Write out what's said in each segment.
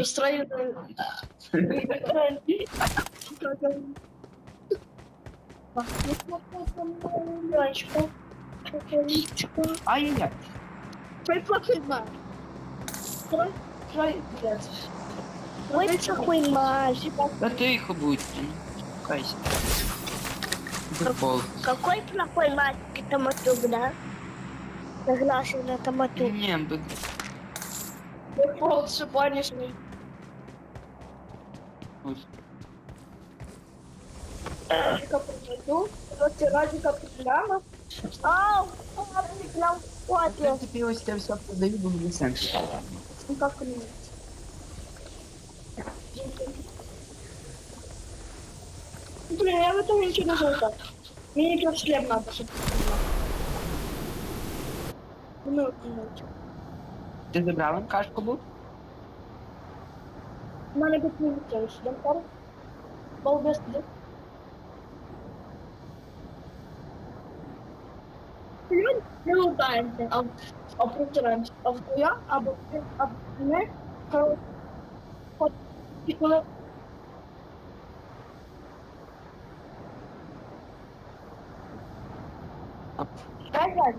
устраиваем... Ай-яй-яй. Предпокойно. Да ты их будет, кайся. Какой плохой мать томатук, да? Согласен на томатук. Не, бэк. Дефолт шипанишный. Ось. Ау, В принципі, все продаю, бо сенс. Ну как не Блин, я в этом ничего не знаю. Мне как шлем надо, чтобы Ну, минуту. Ти забрала кашку був? У мене тут не летів шлем там. Балбес де. Шлем не лутаємося, а, а протираємося. А в я, або ти, або не, коротше, от, і коли Дай глянь.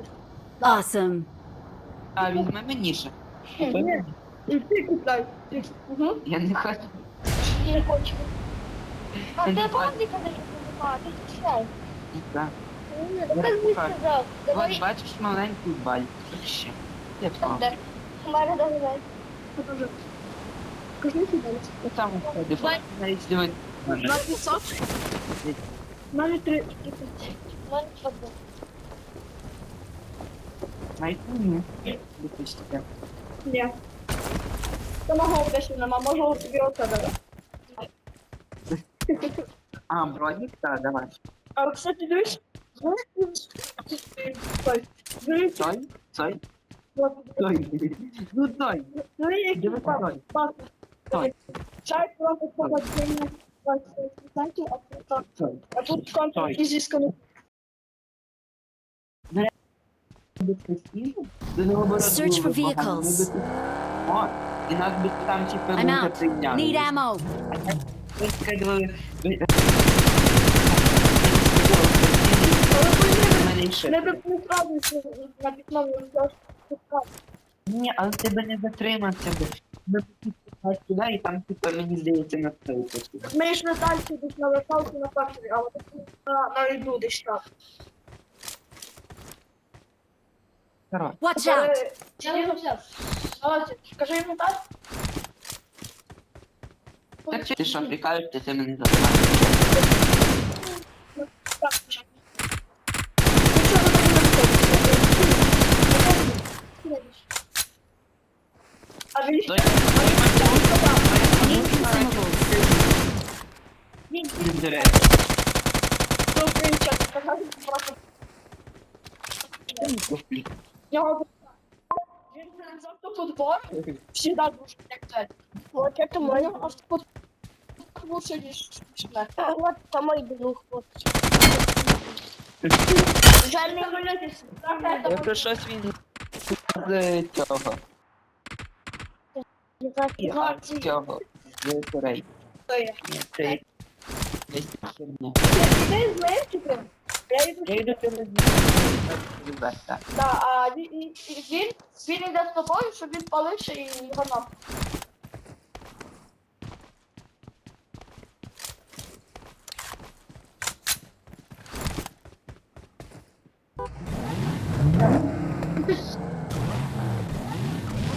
Awesome. А, візьми мені ще. Ні, і ти купляй. Угу. Я не хочу. Не хочу. А Ти ти не казав, ти читай. Так. Я так не сказав. От Давай. бачиш маленький баль. Ще. Я впав. Де? Хмара давай. Покажи. Покажи сюди. Я там уходив. Бать. Навіть дивись. На 500? У мене 3 У мене одне. Навіть ні. Допустите. Ні. Бродник? Так, давай. А, кстати, дивись. Стой. Дивись. Той? Той? от, Той. Ну той. Дивись, який Дивись, пак. той. Пак. Той. Чай просто погодження 20%, а тут Той. А тут контур Той. ізісканий. Без престижу? До наоборот, Search було for б погано. vehicles. Ми би- О, і нас би там типу I'm лука out. прийняли. Need ammo. Ви сказали, ви- У мене ще. Не допомагаю, що на пітному Ні, але тебе не затримався би. Ми б туди, і там, типу, мені здається, на стойку. Ми ж на далі десь на верталці на факторі, а от на, на йду Коротше. Watch out. Я його взяв. Давайте, скажи йому так. Так ти що, прикалуєшся, ти мене затримав. Так, почав. Ну, що ви А. Need consumables. він Не просто. Його він з автоподбор всегда дуже як це. Вот это мой автоподбор. Лучше лишь Вот это мой друг. Вот. Жаль, не вилетить. Якщо щось він з цього. А, з цього. З Корей. Ні, це десь херня. Ти з Мексики? Я Я через. Да, а він, він, він, йде з тобою, щоб він палився і його нам.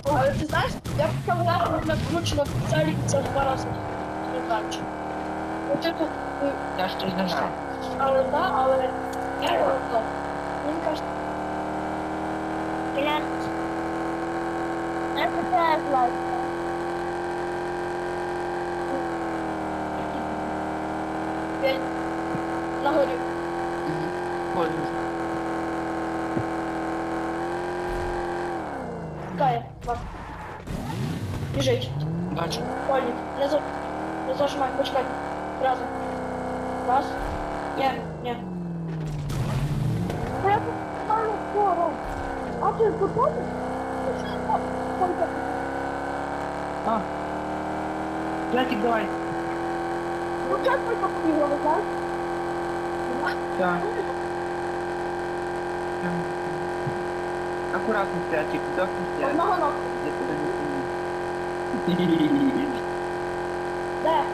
Але ти знаєш, я б казав, не накручено в цілі це два рази не бачу. От це, е, Я ще не знаю. Але да, але я його. Він каже, Блядь. Это такая. Пять. На горі. Два. Біжить. Бачу. За... Не зажимай. Почекай. Разом. Раз. Ні. Ні. Я тут маю скоро. А ти готовий? А. Святик, давай. Ну как мы попробовали, да? Так. Аккуратно, Святик, вдохни Святик. Одного ногу. Я тебе не. Да.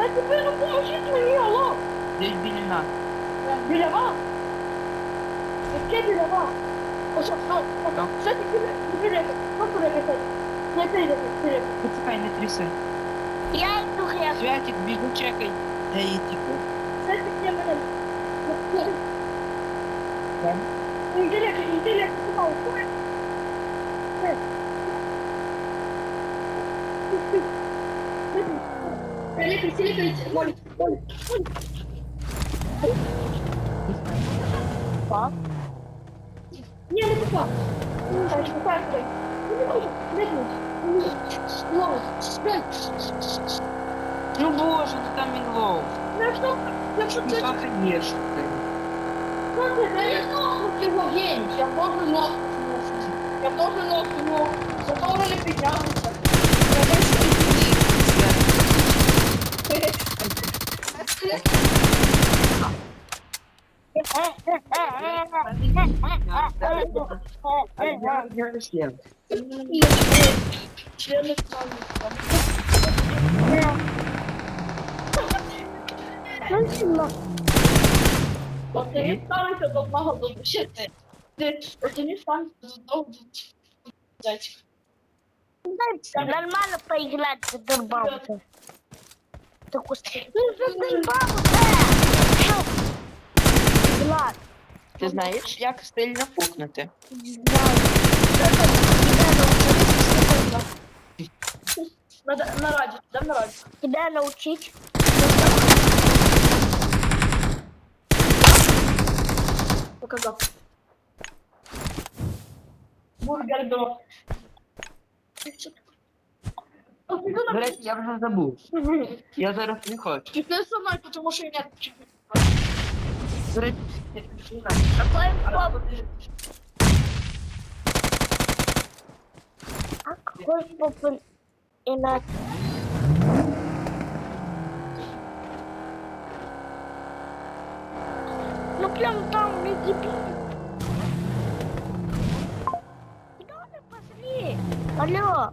А дай теперь ну поможіть мені, алло. Здесь біля нас. Біля вас? Яке біля вас? Ось, ось, ось. Так. Що ти біля? Біля, що перекати? Не прийде, біля. Почекай, не тряси. Я йду грязь. Святик, біжу, чекай. Я її. Це ти для мене. Так. Інтелект, інтелект, купав. Селекай, селекай, Моль, Моль, Моль. Пап? Не, не попав. Так, попав, стой. Не можу, не можу. Ловить, стой. Ну боже, ну там він лов. Ну, якщо, якщо Ну це так і є, що ти. Смотри, да я ногу пригодень, я тоже ногу ношу. Я тоже ногу ношу. Зато вони піднялися. Я більше А я я шлем. І члени стануть. От ти не ставишся до одного до душі. Ти от ти не ставишся до одного до дядька. Нормально поиграть в Дурбаута. Так уж... Ну, задолбал, Влад, Ти знаєш, як стильно пукнути? На, на раді, дам на раді. тебя научить. Показав. Бургер до. До речі, я вже забув. Я зараз не хочу. Ти не сама, тому що я не хочу. До речі, Какой поп... А какой поп... Иначе. Ну прям там не дебил. Куда ты пошли? Алло.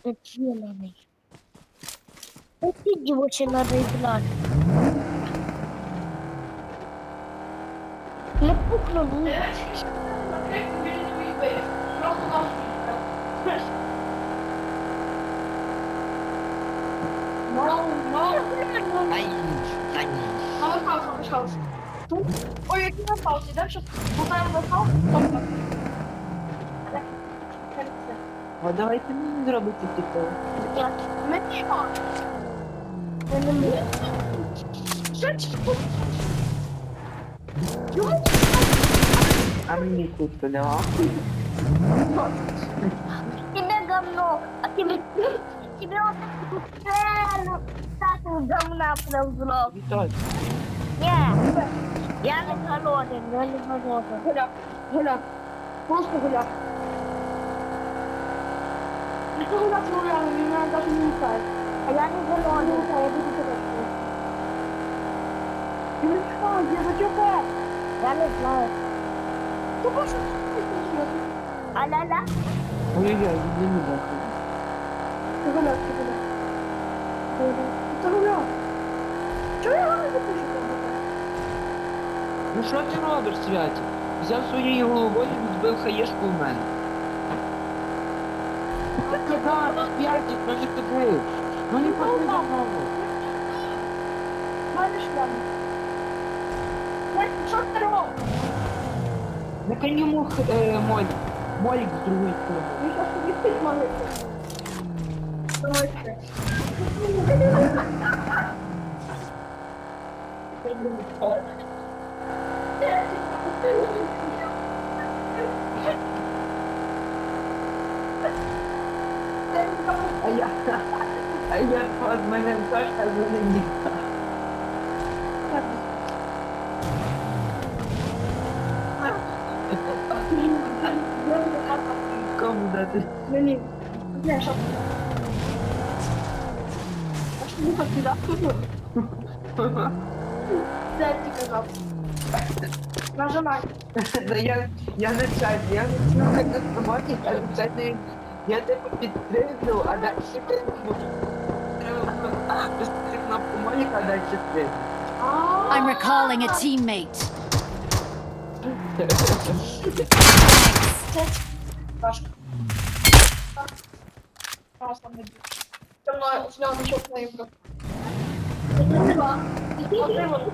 Недоделанный. Эти девочки надо играть. Я пукну, ну, Мало, мало. Ай, ай. Мало хаос, мало хаос. Тут. Ой, який на хаос, ідемо щас лутаємо на хаос, А давайте мені зробити типу. нет, Мені, я не могу. що це? А мені тут да? Тебе говно, а тебе, тебе вот цену, статую говна прям взлог. Віталь. Нет, я не голоден, я не голоден. Гуляк, гуляк. Просто гуляк. Ну що ти робиш, Святі? Взяв своєю головою і збив хаєшку в мене. Ну не туди. Ну не ходи за мною. Мене шлям. Що ти робиш? На молиться. Давайте. А я, а я от мене Сашка за Кому дати? Мені. Не, що? А що не хотіла? Це ти казав. Нажимай. Я, я на чат, я как автоматик, а на чат я, я тебе підстрибну, а далі стрибну. Треба кнопку моліка, а далі стрибну. I'm recalling a teammate. Це важко. Раз там не б'ють. Це мною з нього нічого не йду. Отримали.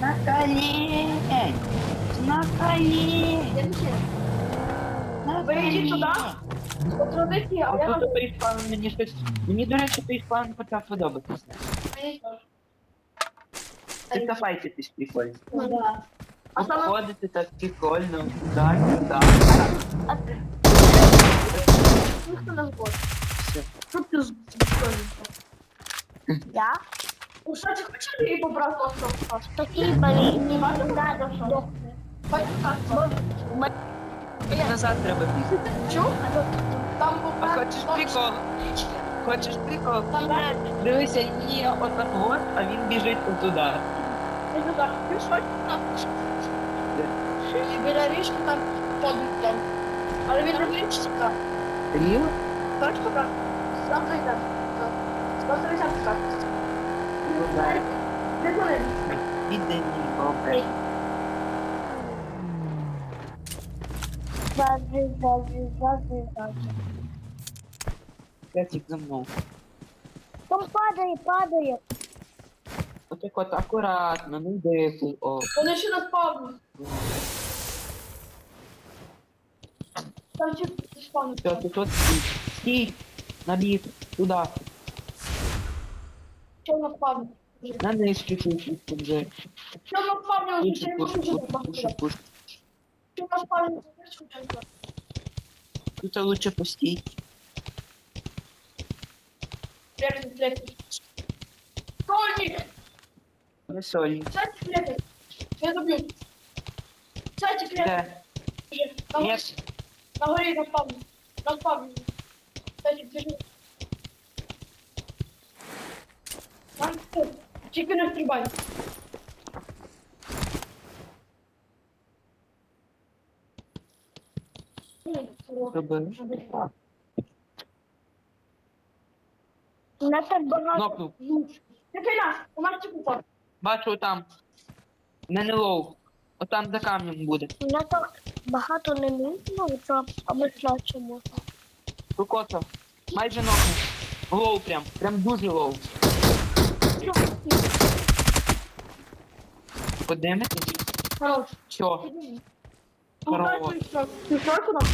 На колень! На колень! Я не знаю. На Ви йдіть туди. По традиції, а я А тут фейспалм мені щось... Мені, до речі, фейспалм почав подобатися. Ти кафайтитись прикольно. Ну да. А саме Обходити так прикольно. Так, так. ніхто не згоден. Все. Що ти з Я? У кстати, хочеш її побрати? Такий болі, не надо, що. Бачиш, так. Назад треба бігти. Чув? Там був А хочеш прикол? Хочеш прикол? Дивися, її отак от, а він біжить отуди. Ти туди. Що? Біля річки там подуть там. Але він не річці так. Рів? Так, так. Сам зайде. Сам зайде так. Де вони? Іди мій добре. Бази, бази, бази, бази. Пятик за мною. Там падає, падає. Отак от акуратно, не дихай. О. Вони ще не спавні. Там чи спавні. Все, тут от стій. Стій. Набіг. Туди. Що на спавні? На нижки чуть-чуть вже. Що на Що пуш, на пуш, пуш, пуш. Що на спавні? Тут лучше пустій. Третій, третій. Сольник! Не солі. Сядь, третій. Я доб'ю. Сядь, третій. Де? На горі, Нет. на горі, на спавні. На спавні. Сядь, біжи. Там, тут. Тільки не стрибай. Робив. На так багато. Нокнув. Який нас? У нас тільки купа. Бачу там. В Мене лоу. Отам за камнем буде. На так багато не нужно, це слабше можна. Кокоса. Майже нокнув. Лоу прям. Прям дуже лоу. Подимитись? Хорош. Все. Хорош. Ти що куди?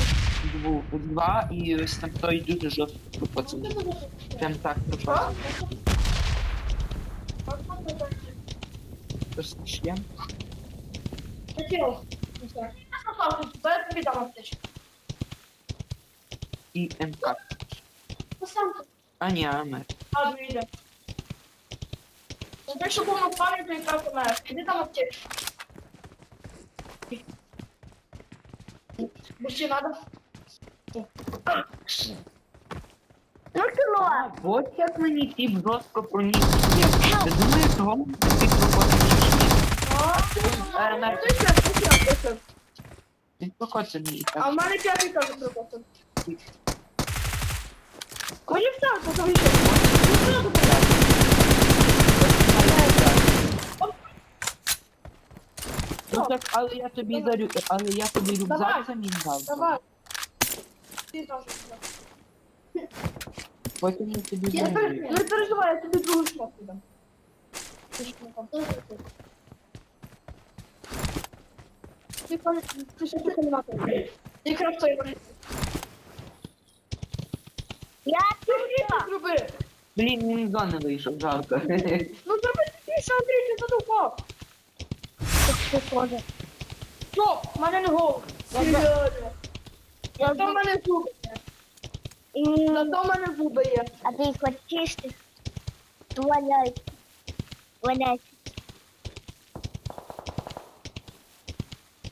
Дву, два і ось там той дуже жорстко пропоцаний. Прям так пропоцаний. Просто шлем. Аптечку. І МК. А ні, Амер. А. Ну, якщо був на спавні, то якраз помер. Іди там аптечку. Бусі надо. Ну кіло. От як мені тип жорстко проніс. Ти думаєш, пропоцаний А, Е, на- ти ще, ти ще, ти ще. Він покоцаний і А в мене п'ятий теж припасив. Мені все, це завіщо. Ну, так, але я тобі дарю, але я тобі рюкзак замін дав. Давай. Ти зразу сюди. Потім я тобі Я дарю. тепер- Не переживай, я тобі другу шмотку дам. Ти ж не там. Ти пам'ят- ти ще мати. Ти крафтуй мене. Я Ти зроби. Блін, він зони вийшов, жалко. Ну зроби більше, Андрій, ти задовбав. Що? В мене не голос. Серйозно. Зато в мене зуби є. І... Зато в мене зуби є. А ти хочеш ти? Валяй. Валяй.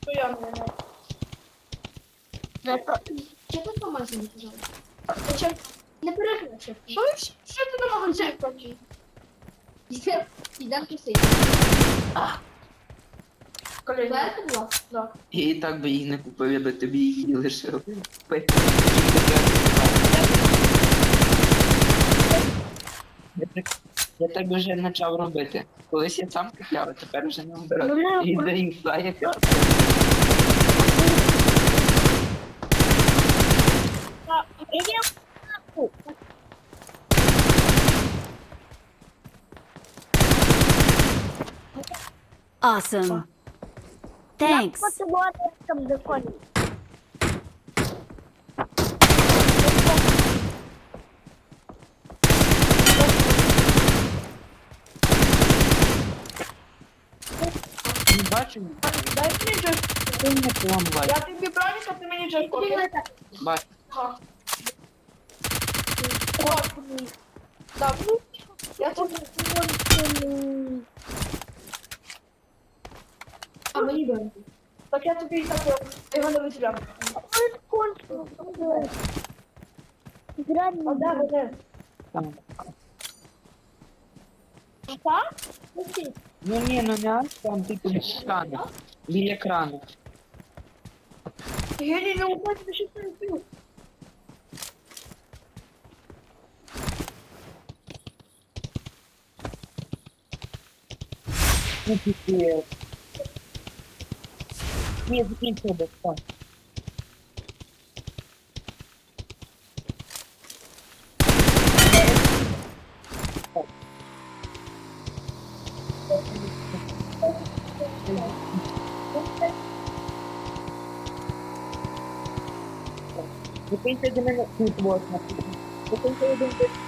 Що я мене не. Чи ти по пожалуйста? Не переключи. Що, що ти на магазин хочеш? Коли була? Да. І так би їх не купив, я би тобі і лишив. Я так- вже почав робити. Колись я сам купляв, а тепер вже не Ну, обираю. не І даю як я Идем. Awesome. Thanks. Вот там законе. не бачу, Дай мені джойстик. ти не план бачу. Я тобі броніка, ти мені джойстик. Бачу. Ага. О, Так, ну, я тут... А мені броніка. Так я тобі і так його не виділяв. Играть А де вони? Там. Так? Ну ні, ну не аж там, типу крану. Біля крану. Гелій не уходить, що ти не пив. Ну, типу... Ні, закінчив би, так. Закінчив до мене тут, вот, наприклад. Закінчив один десь.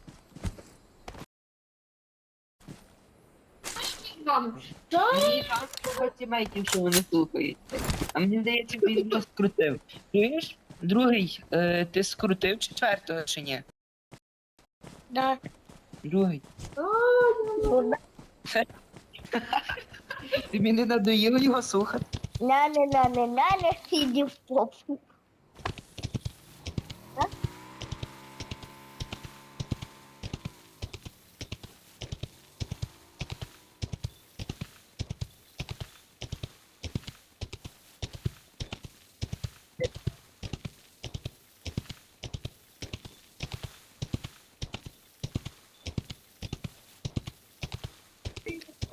дурак. Мені жалко тімейтів, що вони слухають. А мені здається, він його скрутив. Чуєш? Другий, е, ти скрутив четвертого чи ні? Да. Другий. Ну, Тобі не надоїло його слухати? Ляля, ляля, ляля, иди в попу.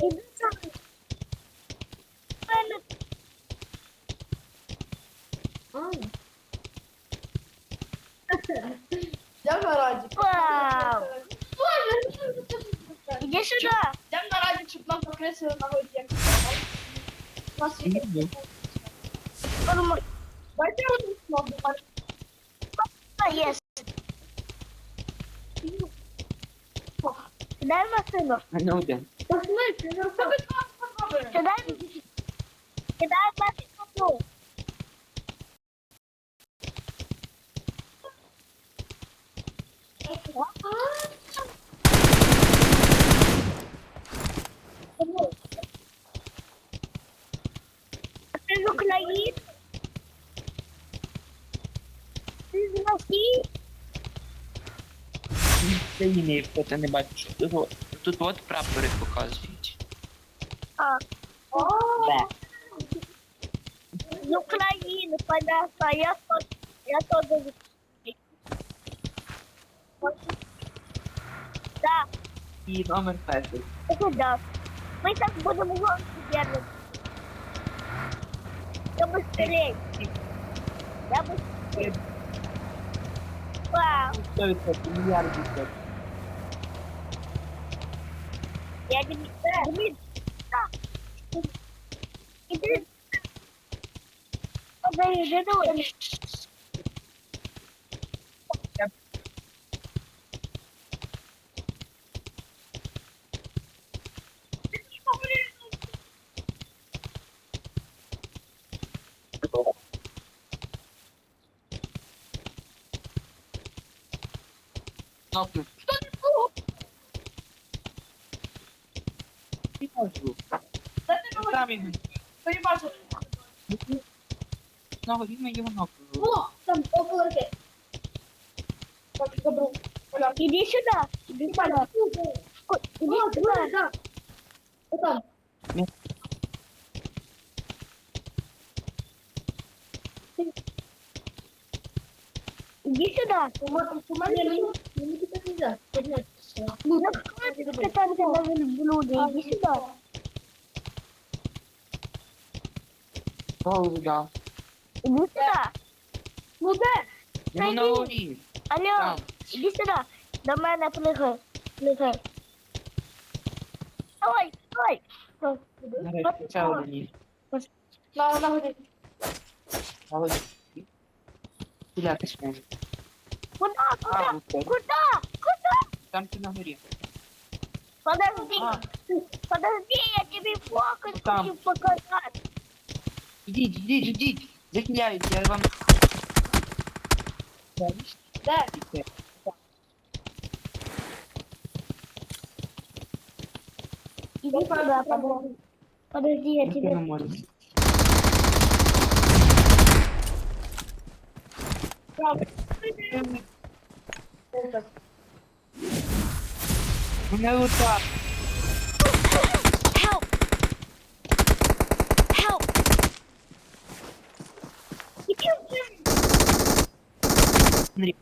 Иди сам. Ляля, Я на раді. Вау. Иди сюда. Йдемо на раді, щоб нам покресили на воді. як У нас є. Іду. Он Дайте один кнопку. есть. Дай машину. Мене один. Посмотрите, не розповідь вам попробуємо. Кидай. Кидай машину. Ти з України? Ти з Росії? Її, якщо ти не бачиш. Тут, от- тут от прапори показують. А, з України, понятно. Я тоже, я тоже з України. Да, І номер перший. это да. Мы сейчас будем гонку делать. Я быстрее. Я быстрее. Вау, 100% мільярдів точно. я не да. Иди. Подожди, давай. Кнопку. Не можу. Дайте мені Там він. перебачити. Знову він його ногу. О, там около руки. Так, добро. Оля, Иди сюда. Иди сюда. Ой, Иди О, сюда. давай, да. Вот там. Иди сюда. Мені мені нельзя. Поднять. Ну, ты там на блюде. Иди сюда. Голову дав. Иди сюда. Ну де? Йому на горі. Алло, Там. иди сюда. До мене плигай. Плигай. Ой, ой. Нарешті один є. На, на воді. Але стріляти ж може. Куда, А, куда, ну це. куда, куда? Там ти на горі. Подожди, А. подожди, я тебе фокус Там. хочу показать. Ідіть, ідіть, ідіть. Захиляють, я вам. Де? Иди сюда, подожди. Подожди, я Я тебе... не можу. Мене отак. Help! Help! Иди сюда. Смотри.